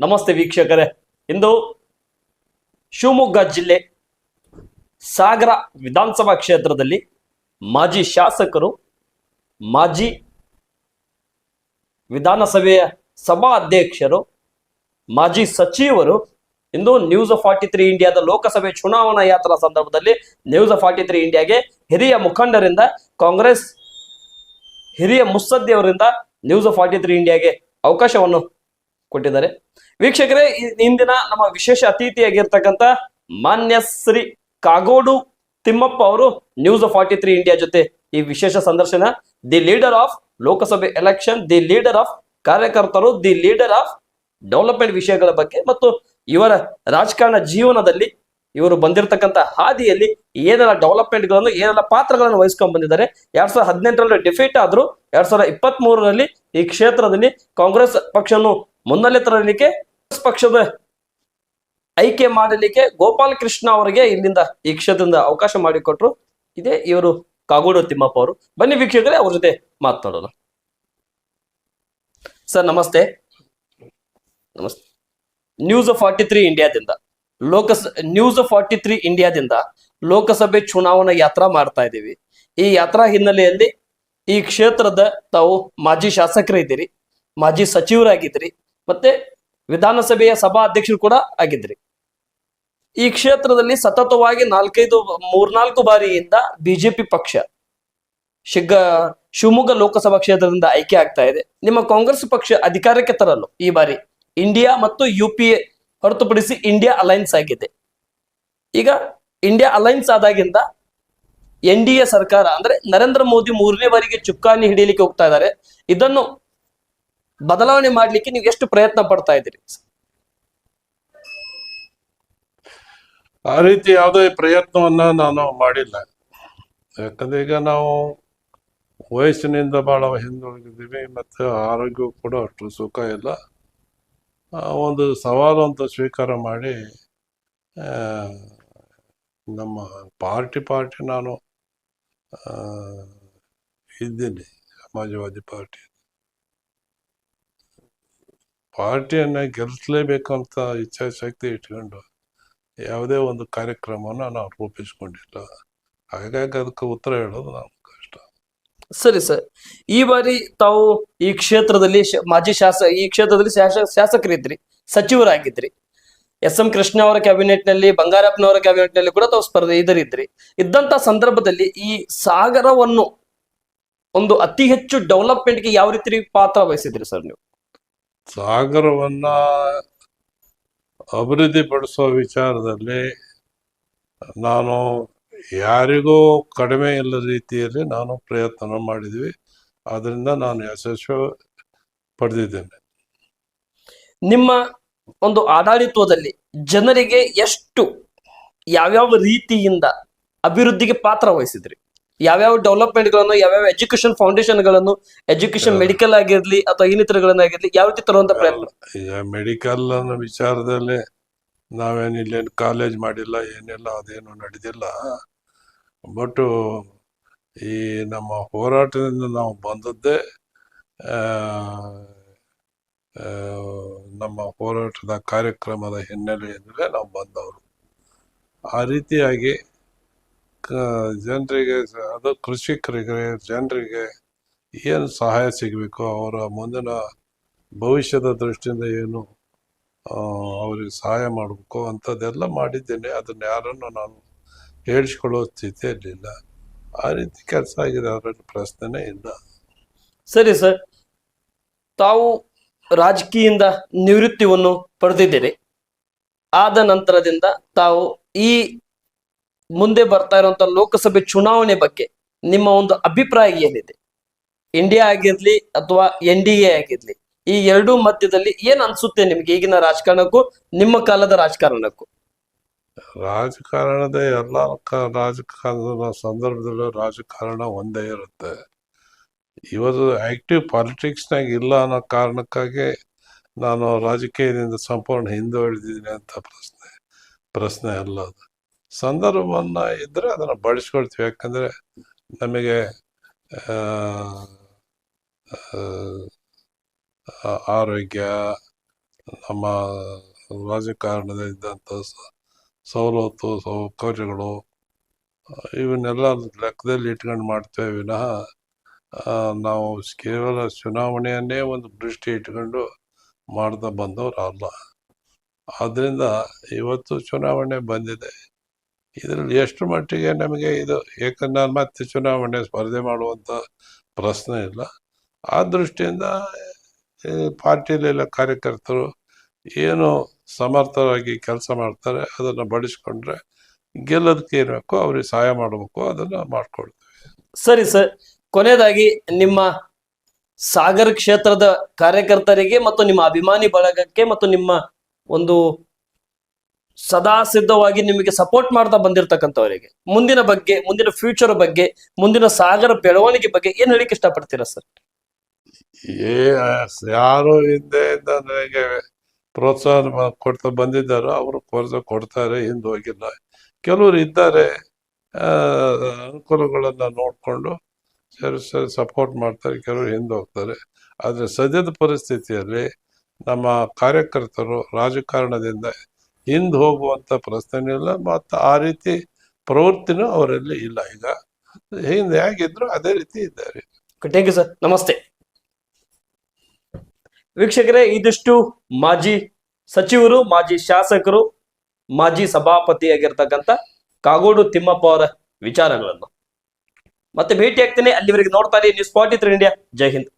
ನಮಸ್ತೆ ವೀಕ್ಷಕರೇ. ಇಂದು ಶಿವಮೊಗ್ಗ ಜಿಲ್ಲೆ ಸಾಗರ ವಿಧಾನಸಭಾ ಕ್ಷೇತ್ರದಲ್ಲಿ ಮಾಜಿ ಶಾಸಕರು, ಮಾಜಿ ವಿಧಾನಸಭೆಯ ಸಭಾ ಅಧ್ಯಕ್ಷರು ಮಾಜಿ ಸಚಿವರು ಇಂದು ನ್ಯೂಸ್ ಫಾರ್ಟಿ ತ್ರೀ ಇಂಡಿಯಾದ ಲೋಕಸಭೆ ಚುನಾವಣಾ ಯಾತ್ರಾ ಸಂದರ್ಭದಲ್ಲಿ ನ್ಯೂಸ್ ಫಾರ್ಟಿ ತ್ರೀ ಇಂಡಿಯಾಗೆ ಹಿರಿಯ ಮುಖಂಡರಿಂದ ಕಾಂಗ್ರೆಸ್ ಹಿರಿಯ ಮುತ್ಸದ್ದಿಯವರಿಂದ ನ್ಯೂಸ್ ಫಾರ್ಟಿ ತ್ರೀ ಇಂಡಿಯಾಗೆ ಅವಕಾಶವನ್ನು ಕೊಟ್ಟಿದ್ದಾರೆ. ವೀಕ್ಷಕರೇ ಇಂದಿನ ನಮ್ಮ ವಿಶೇಷ ಅತಿಥಿಯಾಗಿರ್ತಕ್ಕಂಥ ಮಾನ್ಯ ಶ್ರೀ ಕಾಗೋಡು ತಿಮ್ಮಪ್ಪ ಅವರು ನ್ಯೂಸ್ ಫಾರ್ಟಿ ತ್ರೀ ಇಂಡಿಯಾ ಜೊತೆ ಈ ವಿಶೇಷ ಸಂದರ್ಶನ. The leader of Lok Sabha election the leader of ಕಾರ್ಯಕರ್ತರು ದಿ ಲೀಡರ್ ಆಫ್ ಡೆವಲಪ್ಮೆಂಟ್ ವಿಷಯಗಳ ಬಗ್ಗೆ ಮತ್ತು ಇವರ ರಾಜಕಾರಣ ಜೀವನದಲ್ಲಿ ಇವರು ಬಂದಿರತಕ್ಕಂತ ಹಾದಿಯಲ್ಲಿ ಏನೆಲ್ಲ ಡೆವಲಪ್ಮೆಂಟ್ಗಳನ್ನು, ಏನೆಲ್ಲ ಪಾತ್ರಗಳನ್ನು ವಹಿಸ್ಕೊಂಡ್ ಬಂದಿದ್ದಾರೆ. ಎರಡ್ ಸಾವಿರದ ಹದಿನೆಂಟರಲ್ಲಿ ಡಿಫೀಟ್ ಆದ್ರು, ಎರಡ್ ಸಾವಿರದ ಇಪ್ಪತ್ತ್ ಈ ಕ್ಷೇತ್ರದಲ್ಲಿ ಕಾಂಗ್ರೆಸ್ ಪಕ್ಷವನ್ನು ಮುನ್ನೆಲೆ ತರಲಿಕ್ಕೆ ಪಕ್ಷದ ಆಯ್ಕೆ ಮಾಡಲಿಕ್ಕೆ ಗೋಪಾಲ ಕೃಷ್ಣ ಅವರಿಗೆ ಇಲ್ಲಿಂದ ಈ ಕ್ಷೇತ್ರದಿಂದ ಅವಕಾಶ ಮಾಡಿಕೊಟ್ರು. ಇದೇ ಇವರು ಕಾಗೋಡು ತಿಮ್ಮಪ್ಪ ಅವರು. ಬನ್ನಿ ವೀಕ್ಷಕರೇ, ಅವ್ರ ಜೊತೆ ಮಾತನಾಡೋಣ ಸರ್, ನಮಸ್ತೆ. ನಮಸ್ತೆ. ನ್ಯೂಸ್ ಫಾರ್ಟಿ ತ್ರೀ ಇಂಡಿಯಾದಿಂದ ಲೋಕಸ ನ್ಯೂಸ್ ಫಾರ್ಟಿ ತ್ರೀ ಇಂಡಿಯಾದಿಂದ ಲೋಕಸಭೆ ಚುನಾವಣಾ ಯಾತ್ರಾ ಮಾಡ್ತಾ ಇದ್ದೀವಿ. ಈ ಯಾತ್ರಾ ಹಿನ್ನೆಲೆಯಲ್ಲಿ ಈ ಕ್ಷೇತ್ರದ ತಾವು ಮಾಜಿ ಶಾಸಕರಿದ್ದೀರಿ, ಮಾಜಿ ಸಚಿವರಾಗಿದ್ರಿ ಮತ್ತೆ ವಿಧಾನಸಭೆಯ ಸಭಾ ಅಧ್ಯಕ್ಷರು ಕೂಡ ಆಗಿದ್ರಿ. ಈ ಕ್ಷೇತ್ರದಲ್ಲಿ ಸತತವಾಗಿ ನಾಲ್ಕೈದು, ಮೂರ್ನಾಲ್ಕು ಬಾರಿಯಿಂದ ಬಿಜೆಪಿ ಪಕ್ಷ ಶಿಗ್ಗ, ಶಿವಮೊಗ್ಗ ಲೋಕಸಭಾ ಕ್ಷೇತ್ರದಿಂದ ಆಯ್ಕೆ ಆಗ್ತಾ ಇದೆ. ನಿಮ್ಮ ಕಾಂಗ್ರೆಸ್ ಪಕ್ಷ ಅಧಿಕಾರಕ್ಕೆ ತರಲು ಈ ಬಾರಿ ಇಂಡಿಯಾ ಮತ್ತು ಯು ಪಿ ಹೊರತುಪಡಿಸಿ ಇಂಡಿಯಾ ಅಲೈನ್ಸ್ ಆಗಿದೆ. ಈಗ ಇಂಡಿಯಾ ಅಲೈನ್ಸ್ ಆದಾಗಿಂದ ಎನ್ ಡಿ ಸರ್ಕಾರ ಅಂದ್ರೆ ನರೇಂದ್ರ ಮೋದಿ ಮೂರನೇ ಬಾರಿಗೆ ಚುಕ್ಕಾಣಿ ಹಿಡಿಯಲಿಕ್ಕೆ ಹೋಗ್ತಾ ಇದ್ದಾರೆ. ಇದನ್ನು ಬದಲಾವಣೆ ಮಾಡ್ಲಿಕ್ಕೆ ನೀವು ಎಷ್ಟು ಪ್ರಯತ್ನ ಪಡ್ತಾ ಇದ್ದೀರಿ? ಆ ರೀತಿ ಯಾವುದೇ ಪ್ರಯತ್ನವನ್ನ ನಾನು ಮಾಡಿಲ್ಲ. ಯಾಕಂದ್ರೆ ಈಗ ನಾವು ವಯಸ್ಸಿನಿಂದ ಬಹಳ ಹಿಂದುಳಿದಿದ್ದೀವಿ, ಮತ್ತು ಆರೋಗ್ಯ ಕೂಡ ಅಷ್ಟು ಸುಖ ಇಲ್ಲ. ಒಂದು ಸವಾಲು ಅಂತ ಸ್ವೀಕಾರ ಮಾಡಿ ನಮ್ಮ ಪಾರ್ಟಿ ಪಾರ್ಟಿ ನಾನು ಇದ್ದೀನಿ, ಸಮಾಜವಾದಿ ಪಾರ್ಟಿ. ಪಾರ್ಟಿಯನ್ನ ಅಂತ ಇಚ್ಛಾಶಕ್ತಿ ಇಟ್ಕೊಂಡು ಯಾವುದೇ ಒಂದು ಕಾರ್ಯಕ್ರಮವನ್ನು ನಾವು ರೂಪಿಸ್ಕೊಂಡಿಲ್ಲ. ಹಾಗಾಗಿ ಅದಕ್ಕೆ ಉತ್ತರ ಹೇಳೋದು ನಾವು ಕಷ್ಟ. ಸರಿ ಸರ್. ಈ ಬಾರಿ ತಾವು ಈ ಕ್ಷೇತ್ರದಲ್ಲಿ ಮಾಜಿ ಶಾಸಕ ಈ ಕ್ಷೇತ್ರದಲ್ಲಿ ಶಾಸ, ಶಾಸಕರಿದ್ರಿ, ಸಚಿವರಾಗಿದ್ರಿ. ಎಸ್ ಎಂ ಕೃಷ್ಣ ಅವರ ಕ್ಯಾಬಿನೆಟ್ನಲ್ಲಿ ಬಂಗಾರಪ್ಪನವರ ಕ್ಯಾಬಿನೆಟ್ನಲ್ಲಿ ಕೂಡ ತಾವು ಸ್ಪರ್ಧೆ ಇದರಿದ್ರಿ ಇದ್ದಂತ ಸಂದರ್ಭದಲ್ಲಿ ಈ ಸಾಗರವನ್ನು ಒಂದು ಅತಿ ಹೆಚ್ಚು ಡೆವಲಪ್ಮೆಂಟ್ಗೆ ಯಾವ ರೀತಿ ಪಾತ್ರ ವಹಿಸಿದ್ರಿ ಸರ್ ನೀವು? ಸಾಗರವನ್ನ ಅಭಿವೃದ್ಧಿಪಡಿಸುವ ವಿಚಾರದಲ್ಲಿ ನಾನು ಯಾರಿಗೂ ಕಡಿಮೆ ಇಲ್ಲದ ರೀತಿಯಲ್ಲಿ ನಾನು ಪ್ರಯತ್ನ ಮಾಡಿದ್ವಿ. ಅದರಿಂದ ನಾನು ಯಶಸ್ವಿ ಪಡೆದಿದ್ದೇನೆ. ನಿಮ್ಮ ಒಂದು ಆಡಳಿತದಲ್ಲಿ ಜನರಿಗೆ ಎಷ್ಟು ಯಾವ್ಯಾವ ರೀತಿಯಿಂದ ಅಭಿವೃದ್ಧಿಗೆ ಪಾತ್ರ ವಹಿಸಿದ್ರಿ? ಯಾವ್ಯಾವ ಡೆವಲಪ್ಮೆಂಟ್ಗಳನ್ನು ಯಾವ್ಯಾವ ಎಜುಕೇಶನ್ ಫೌಂಡೇಶನ್ಗಳನ್ನು ಎಜುಕೇಶನ್ ಮೆಡಿಕಲ್ ಆಗಿರ್ಲಿ ಅಥವಾ ಇನ್ನಿತರಗಳನ್ನಾಗಿರ್ಲಿ ಯಾವ ರೀತಿ ತರುವಂತ ಪ್ರಯತ್ನ? ಈಗ ಮೆಡಿಕಲ್ ಅನ್ನೋ ವಿಚಾರದಲ್ಲಿ ನಾವೇನು ಇಲ್ಲೇನು ಕಾಲೇಜ್ ಮಾಡಿಲ್ಲ ಏನಿಲ್ಲ ಅದೇನು ನಡೆದಿಲ್ಲ. ಬಟ್ ಈ ನಮ್ಮ ಹೋರಾಟದಿಂದ ನಾವು ಬಂದದ್ದೇ ನಮ್ಮ ಹೋರಾಟದ ಕಾರ್ಯಕ್ರಮದ ಹಿನ್ನೆಲೆಯಿಂದಲೇ ನಾವು ಬಂದವರು. ಆ ರೀತಿಯಾಗಿ ಜನರಿಗೆ ಅದು ಕೃಷಿಕರಿಗೆ, ಜನರಿಗೆ ಏನು ಸಹಾಯ ಸಿಗಬೇಕು, ಅವರ ಮುಂದಿನ ಭವಿಷ್ಯದ ದೃಷ್ಟಿಯಿಂದ ಏನು ಅವರಿಗೆ ಅವ್ರಿಗೆ ಸಹಾಯ ಮಾಡಬೇಕು ಅಂಥದ್ದೆಲ್ಲ ಮಾಡಿದ್ದೇನೆ. ಅದನ್ನು ಯಾರನ್ನು ನಾನು ಹೇಳಿಸ್ಕೊಳ್ಳೋ ಸ್ಥಿತಿಯಲ್ಲಿಲ್ಲ ಆ ರೀತಿ ಕೆಲಸ ಆಗಿದೆ, ಅದರಲ್ಲಿ ಪ್ರಶ್ನೆನೇ ಇಲ್ಲ. ಸರಿ ಸರ್. ತಾವು ರಾಜಕೀಯದಿಂದ ನಿವೃತ್ತಿಯನ್ನು ಪಡೆದಿದ್ದೀರಿ. ಆದ ನಂತರದಿಂದ ತಾವು ಈ ಮುಂದೆ ಬರ್ತಾ ಇರುವಂತ ಲೋಕಸಭೆ ಚುನಾವಣೆ ಬಗ್ಗೆ ನಿಮ್ಮ ಒಂದು ಅಭಿಪ್ರಾಯ ಏನಿದೆ? ಇಂಡಿಯಾ ಆಗಿರ್ಲಿ ಅಥವಾ ಎನ್ ಡಿ ಎ ಆಗಿರ್ಲಿ, ಈ ಎರಡೂ ಮಧ್ಯದಲ್ಲಿ ಏನ್ ಅನ್ಸುತ್ತೆ ನಿಮ್ಗೆ ಈಗಿನ ರಾಜಕಾರಣಕ್ಕೂ, ನಿಮ್ಮ ಕಾಲದ ರಾಜಕಾರಣಕ್ಕೂ? ರಾಜಕಾರಣದ ಎಲ್ಲ ರಾಜಕಾರಣದ ಸಂದರ್ಭದಲ್ಲೂ ರಾಜಕಾರಣ ಒಂದೇ ಇರುತ್ತೆ. ಇವತ್ತು ಆಕ್ಟಿವ್ ಪಾಲಿಟಿಕ್ಸ್ನಾಗ ಇಲ್ಲ ಅನ್ನೋ ಕಾರಣಕ್ಕಾಗಿ ನಾನು ರಾಜಕೀಯದಿಂದ ಸಂಪೂರ್ಣ ಹಿಂದುಳಿದಿದ್ದೀನಿ ಅಂತ ಪ್ರಶ್ನೆ ಪ್ರಶ್ನೆ ಅಲ್ಲ ಅದು. ಸಂದರ್ಭವನ್ನ ಇದ್ರೆ ಅದನ್ನ ಬಳಸ್ಕೊಳ್ತೀವಿ. ಯಾಕಂದ್ರೆ ನಮಗೆ ಆರೋಗ್ಯ, ನಮ್ಮ ರಾಜಕಾರಣದ ಇದ್ದಂಥ ಸ- ಸವಲತ್ತು, ಸೌಕರ್ಯಗಳು, ಇವನ್ನೆಲ್ಲ ಲೆಕ್ಕದಲ್ಲಿ ಇಟ್ಕೊಂಡು ಮಾಡ್ತೇವೆ ವಿನಃ ನಾವು ಕೇವಲ ಚುನಾವಣೆಯನ್ನೇ ಒಂದು ದೃಷ್ಟಿ ಇಟ್ಕೊಂಡು ಮಾಡ್ತಾ ಬಂದವರು ಅಲ್ಲ ಆದ್ದರಿಂದ ಇವತ್ತು ಚುನಾವಣೆ ಬಂದಿದೆ. ಇದರಲ್ಲಿ ಎಷ್ಟು ಮಟ್ಟಿಗೆ ನಮಗೆ ಇದು ಏಕಂದ್ರೆ ಮತ್ತೆ ಚುನಾವಣೆ ಸ್ಪರ್ಧೆ ಮಾಡುವಂಥ ಪ್ರಶ್ನೆ ಇಲ್ಲ. ಆ ದೃಷ್ಟಿಯಿಂದ ಪಾರ್ಟಿಲೆಲ್ಲ ಕಾರ್ಯಕರ್ತರು ಏನು ಸಮರ್ಥರಾಗಿ ಕೆಲಸ ಮಾಡ್ತಾರೆ, ಅದನ್ನು ಬಡಿಸ್ಕೊಂಡ್ರೆ ಗೆಲ್ಲೋದಕ್ಕೆ ಇರಬೇಕು ಬೇಕೋ ಅವ್ರಿಗೆ ಸಹಾಯ ಮಾಡಬೇಕು, ಅದನ್ನು ಮಾಡ್ಕೊಳ್ತೀವಿ. ಸರಿ ಸರ್. ಕೊನೆಯದಾಗಿ ನಿಮ್ಮ ಸಾಗರ್ ಕ್ಷೇತ್ರದ ಕಾರ್ಯಕರ್ತರಿಗೆ ಮತ್ತು ನಿಮ್ಮ ಅಭಿಮಾನಿ ಬಳಗಕ್ಕೆ ಮತ್ತು ನಿಮ್ಮ ಒಂದು ಸದಾ ಸಿದ್ಧವಾಗಿ ನಿಮಗೆ ಸಪೋರ್ಟ್ ಮಾಡ್ತಾ ಬಂದಿರತಕ್ಕಂಥವರಿಗೆ, ಮುಂದಿನ ಬಗ್ಗೆ, ಮುಂದಿನ ಫ್ಯೂಚರ್ ಬಗ್ಗೆ, ಮುಂದಿನ ಸಾಗರ ಬೆಳವಣಿಗೆ ಬಗ್ಗೆ ಏನ್ ಹೇಳಿಕ್ಕೆ ಇಷ್ಟಪಡ್ತೀರಾ ಸರ್ ಏ, ಯಾರು ಹಿಂದೆ ನನಗೆ ಪ್ರೋತ್ಸಾಹ ಕೊಡ್ತಾ ಬಂದಿದ್ದಾರೋ ಅವರು ಪ್ರೋತ್ಸಾಹ ಕೊಡ್ತಾರೆ, ಹಿಂದೆ ಹೋಗಿಲ್ಲ. ಕೆಲವರು ಇದ್ದಾರೆ ಅನುಕೂಲಗಳನ್ನ ನೋಡಿಕೊಂಡು ಸರಿ ಸರಿ ಸಪೋರ್ಟ್ ಮಾಡ್ತಾರೆ, ಕೆಲವರು ಹಿಂದೆ ಹೋಗ್ತಾರೆ. ಆದರೆ ಸದ್ಯದ ಪರಿಸ್ಥಿತಿಯಲ್ಲಿ ನಮ್ಮ ಕಾರ್ಯಕರ್ತರು ರಾಜಕಾರಣದಿಂದ ಹಿಂದೆ ಹೋಗುವಂತ ಪ್ರಶ್ನೆ ಇಲ್ಲ, ಮತ್ತು ಆ ರೀತಿ ಪ್ರವೃತ್ತಿನೂ ಅವರಲ್ಲಿ ಇಲ್ಲ. ಈಗ ಹಿಂದೆ ಹೇಗಿದ್ರು ಅದೇ ರೀತಿ ಇದ್ದಾರೆ. ಥ್ಯಾಂಕ್ ಯು ಸರ್ ನಮಸ್ತೆ. ವೀಕ್ಷಕರೇ, ಇದಿಷ್ಟು ಮಾಜಿ ಸಚಿವರು, ಮಾಜಿ ಶಾಸಕರು, ಮಾಜಿ ಸಭಾಪತಿಯಾಗಿರ್ತಕ್ಕಂಥ ಕಾಗೋಡು ತಿಮ್ಮಪ್ಪ ಅವರ ವಿಚಾರಗಳನ್ನು. ಮತ್ತೆ ಭೇಟಿ ಆಗ್ತೀನಿ. ಅಲ್ಲಿವರೆಗೆ ನೋಡ್ತಾ ಇರಿ news forty three India Jai Hind.